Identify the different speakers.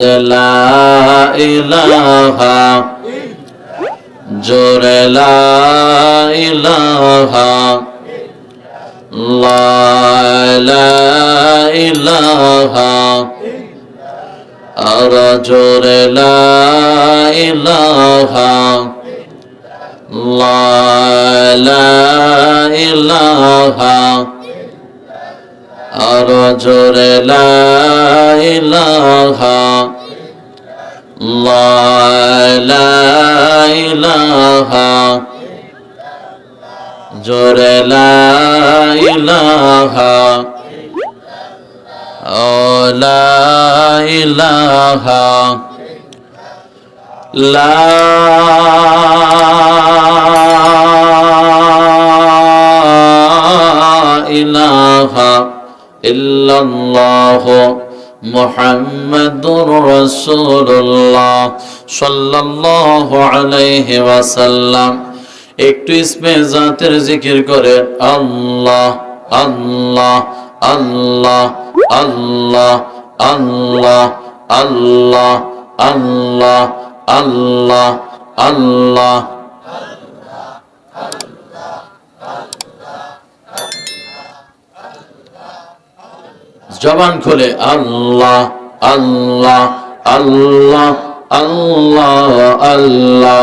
Speaker 1: লা ইলাহা, জোরে লা ইলাহা লা ইলাহা, আর জোরে লা ইলাহা লা ইলাহা, আর জোরে লা জোরে লাইলাহা ও লাইলাহা লা ইলাহা ইল্লাল্লাহ মুহাম্মাদুর রাসূলুল্লাহ সাল্লাল্লাহু আলাইহি ওয়াসাল্লাম। একটু ইসমে জাতের জিকির করেন আল্লাহ আল্লাহ আল্লাহ আল্লাহ আল্লাহ আল্লাহ আল্লাহ আল্লাহ আল্লাহ জবান খুলে আল্লাহ আল্লাহ আল্লাহ আল্লাহ আল্লাহ